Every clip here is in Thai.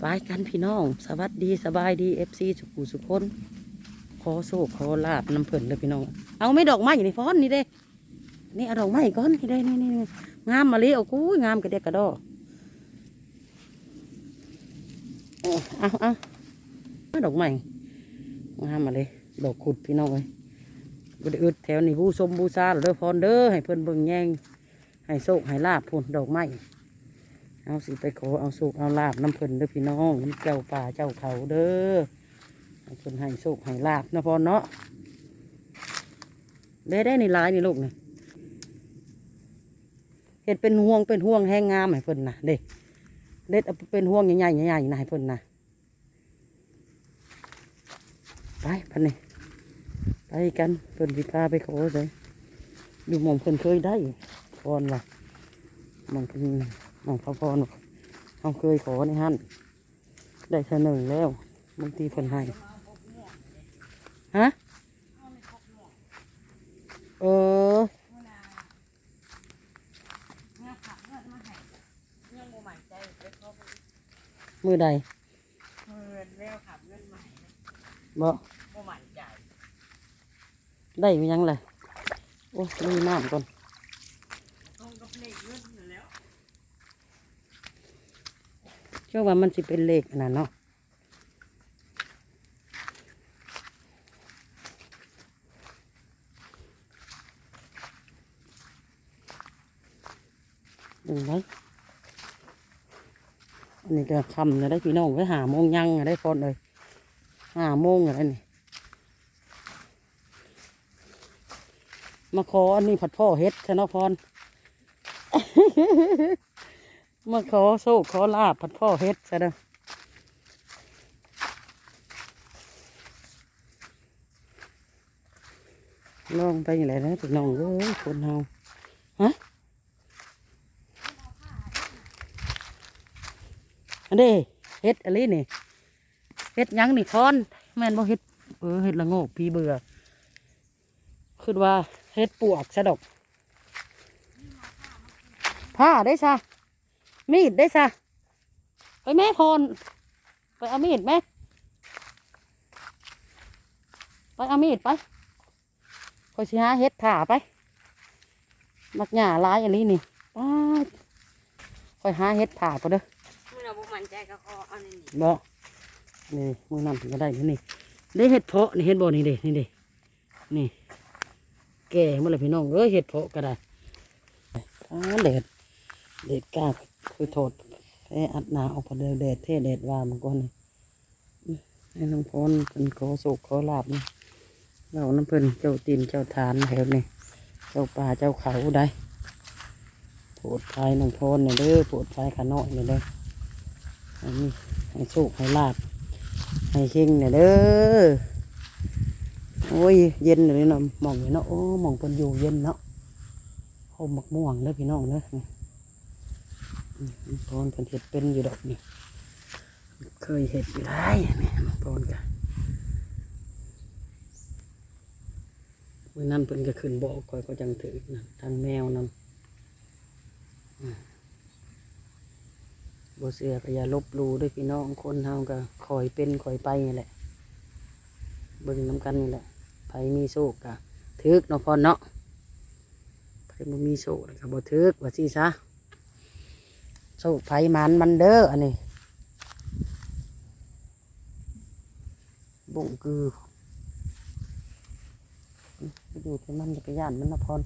ไปกันพี่น้อง สวัสดีสบายดีเอฟซีสุขุสุคนขอโศกขอลาบน้ำเพิ่นเลยพี่น้อง เอาไม่ดอกไม้นี่ในฟ้อนนี่เด้ นี่เอาดอกไม้ก่อนนี่เด้นี่นี่งามมาเลยเอากุ้ยงามกระเดกกระดอเอาเอาเอาดอกไม้งามมาเลย ดอกขุดพี่น้องเลยบดอึดแถวนี้ผู้ชมบูชาเด้อพรเด้อให้เพิ่นเบิ่งแยงให้โศกให้ลาบพุ่นดอกไม้ เอาสิไปขอเอาสุกเอาลาบน้ำเพิ่นเด้อพี่น้องเจ้าป่าเจ้าเขาเด้อให้เพิ่นให้สุกให้ลาบนะพอเนาะได้ได้ในลายนี่ลูกนี่เห็ดเป็นห่วงเป็นห่วงแห้งงามให้เพิ่นนะเด็เด็ดเอเป็นห่วงใหญ่ๆใหญ่ๆนะให้เพิ่นนะไปพันนี่ไปกันเพิ่นสิพาไปขอเลยอยู่หมองเพิ่นเคยได้พรว่ะมองเพิ่นน้องพระพรเขาเคยขอในฮั่นได้เสนอแล้วบางทีเพิ่นให้ฮะเออมือใดมือเร็วขับ่ได้มียังเลยโอ้มีน้ำก่อน เชื่อว่ามันสิเป็นเลขนะเนาะดึงไว้อันนี้ก็คำนะได้พี่น้องไว้หาโมงยังอะได้พอเลยหาโมงอะไรนี่มาขออันนี้ผัดพ่อเฮ็ดชนะพร มาขอโชคขอลาบผัดพ่อเฮ็ดซะเด้อลองไปอย่างไรนะพี่น้องเอ้ยคนเฮาฮะอันนี้เฮ็ดอะไรนี่เฮ็ดยังนี่คอน แม่นบ่เฮ็ดเออเฮ็ดละโงกพี่เบื่อคือว่าเฮ็ดปวกซะดกผ้าได้ซะ มีดได้ซะ ไปแม่พรไปเอามีดไหมไปเอามีดไปคอยสิหาเฮ็ดถ่าไป มักหญ้าหลายอันนี้นี่ป้าดคอยหาเฮ็ดถ่าไปเด้อมื่อเราบุมันใจก็ขอเอาในนี้บ่นี่มือนั่นถึงก็ได้นี่นี่ได้เห็ดเพาะนี่เห็ดบ่นี่เด้นี่เด้นี่ แก่เมื่อไรพี่น้องเอ้ยเห็ดเพาะก็ได้อ้าเด็ด เด็ดกล้าคือโทษแพ้อัดหนาออกพอเดดแดดเท่แดดว่ามันก่อนนี่อื้อให้น้องพรเป็นขอสุขขอลาบนี่เราน้ำเพิ่นเจ้าตีนเจ้าทานแถวนี่เจ้าป่าเจ้าเขาได้โปรดภายน้องพรเนี่ยเด้อโปรดภายขาน้อยเนี่ยเด้ออันนี้ให้สุขให้ลาบให้เข่งเนี่ยเด้อโอ้ยเย็นเลยเนาะมองเลยเนาะโอ้มองเพิ่นอยู่เย็นเนาะโฮมมักม่วงเด้อพี่น้องเด้อ นี่อืมตอนเพิ่นเห็ดเป็นอยู่ดอกนี่เคยเห็ดอยู่ได้นี่ตอนกันเมื่อนั้นเพิ่นก็ขึ้นบอคอยก็จังถือนะทางแมวนำอืมบ่เสือก็อย่าลบลู่ด้วยพี่น้องคนเฮาก็คอยเป็นคอยไปนี่แหละเบิ่งน้ำกันนี่แหละไผมีโชคกะทึกเนาะพอเนาะไผบ่มีโชคก็บ่ทึกว่าสิซะ สู้ไผมันมันเด้ออันนี้ บุ้งคือไปอยู่ที่มันจักรยานมันนะพร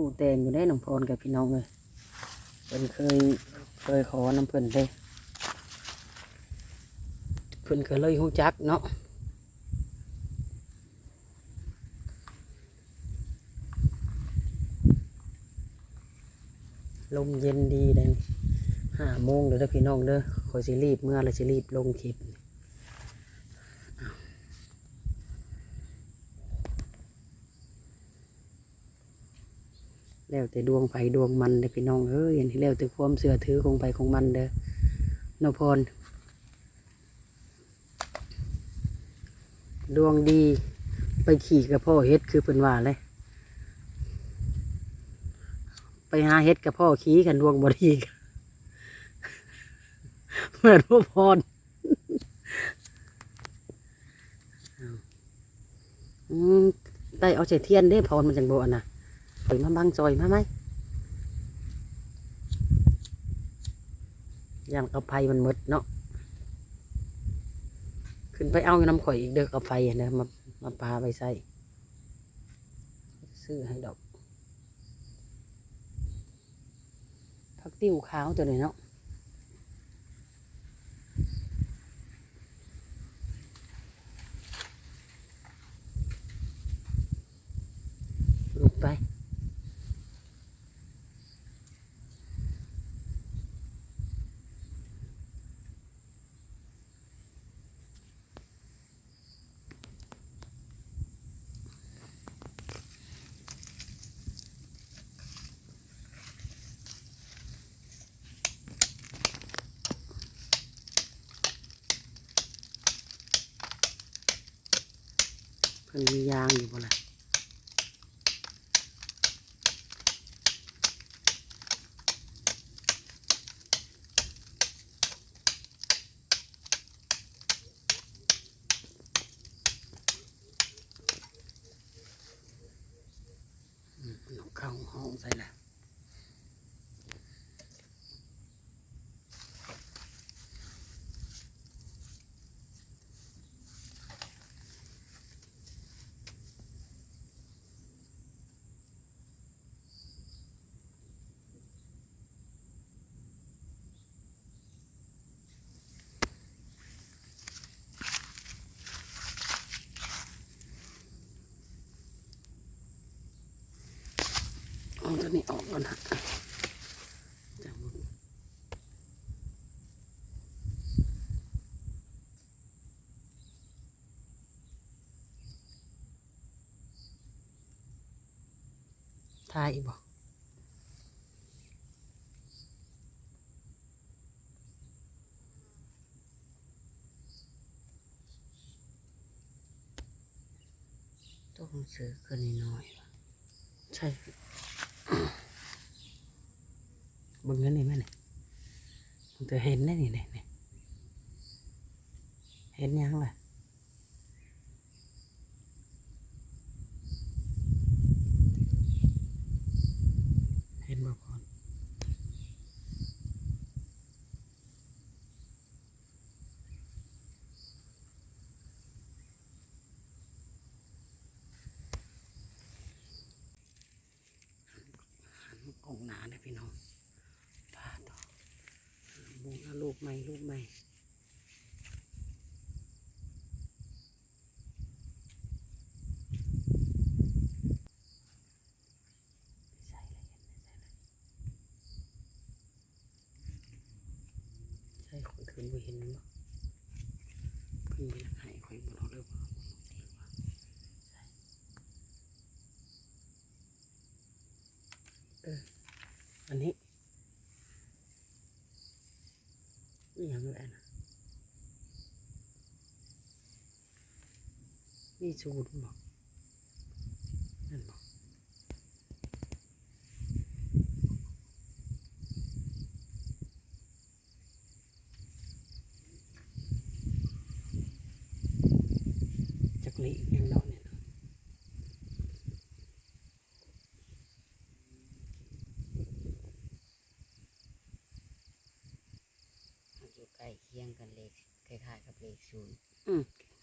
หูแตงอยู่ได้น้องพรกับพี่น้องเลยเพิ่นเคยเคยขอน้ำเพิ่นเด้เพิ่นก็เลยหูจักเนาะลมเย็นดีเลยห้าโมงเด้อเด้อพี่น้องเด้อคอยสิรีบเมื่อไรสิรีบลงคลิปอ้าว แล้วแล้วแต่ดวงไผดวงมันเด้อพี่น้องเอ้ยอันที่แล้วแต่ความเสื่อถือของไผของมันเด้อนพรดวงดี ไปขี่กับพ่อเฮ็ดคือเพิ่นว่าเลยไปหาเฮ็ดกับพ่อขี่กันดวงบดีกันเหมือนพ่อพรอืมได้เอาใจเทียนได้พรมันจังโบอันน่ะ ปล่อยมาบังจอยมาไหมยางกับไฟมันหมดเนาะ ขึ้นไปเอาน้ำข่อยอีกเด้อกับไฟนะมามาปาไปใส่ ซื้อให้ดอก ผักติ้วขาวตัวนี้เนาะ มียางอยู่บ่ล่ะอืมเอาเข้าห้องใส่ละ เอาตัวนี้ออกก่อนฮะทายอีกบ่ต้องซื้อขึ้นน้อยใช่ บึงเงินนี่แม่นี่ยมันจะเห็นได้นี่นี่นี่เห็นยังล่ะเห็นบ่ก่อนหันกล้องหนาเลย พี่น้องพาต่อมุงเอาลูกใหม่ลูกใหม่ใส่เอียใส่เอียใช่คนคืนบ่เห็นมั้งเพิ่งไปนักให้คอยบ่รู้เลยว่าเอออันนี้นี่ยังไงนะ นี่สูตรบอกนั่นบอกจักรียังเราเนี่ยเนาะอยู่ใกล้เคียงกันเลขคล้ายๆกับเลขศูนย์อืม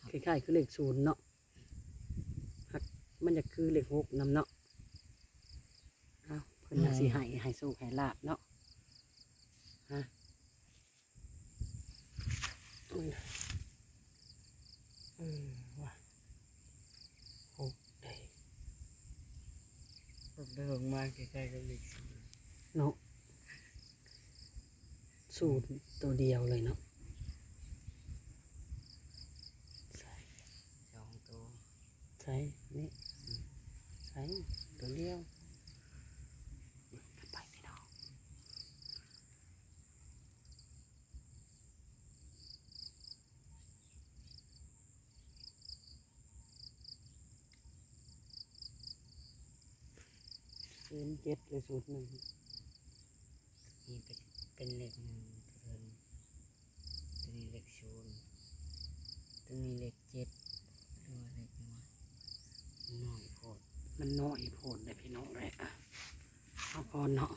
คล้ายๆคือเลขศูนย์เนาะหัก มันจะคือเลขหกนำเนาะเอาเพิ่นน่ะสิให้ให้โชคให้ลาบเนาะฮะอุ้ยเออว่ะหกได้เดิมมากคล้ายๆกับเลขศูนย์เนาะสูตรตัวเดียวเลยเนาะใส่สองตัวใส่นี่ใส่ตัวเลี้ยวไปพี่น้องศูนเจ็ดเลยสุดหนึ่งนี่เป็นเป็นเลขหนึ่ง มันน้อยโพดเลยพี่น้องเลยอะเอาก่อเนาะ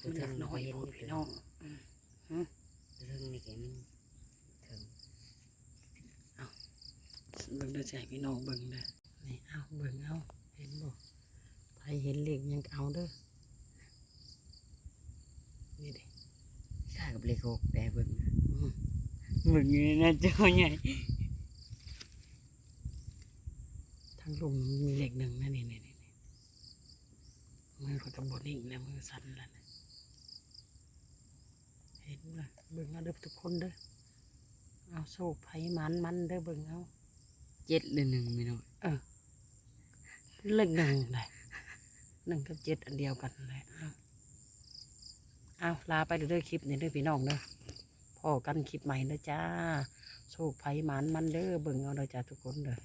ตัวมันเทิองน้อยโผล่พี่น้องตัวเทิงนี่แกมันเทิงเอาเบิ่งเด้อใจพี่น้องเบิ่งเด้อนี่เอาเบิ่งเอาเห็นบ่ใครเห็นเหลขหยังเอาเด้อนี่ด้ค่ากับเลขหกแต่เบิ่งเบิ่งอยู่ในหน้าจอใหญ่ ทั้ง ลุมมีเลขหนึ่งนะนี่นี่นี่นี่มือเขาจะบดนิ่งแล้วมือสั่นแล้วนะเห็นเลยเบิ่งเอาเด้อทุกคนเด้อเอาโซ่ไผมันมันเด้อเบิ่งเอาเจ็ดหรือหนึ่งไม่น้อยเลขหนึ่งเลยหนึ่งกับเจ็ดอันเดียวกันเลยเอาเอาลาไปเด้อคลิปนี้เด้อพี่น้องเด้อพอกันคลิปใหม่เด้อจ้าโชคไผหมันมันเด้อเบิ่งเอาเด้อจ้าทุกคนเด้อ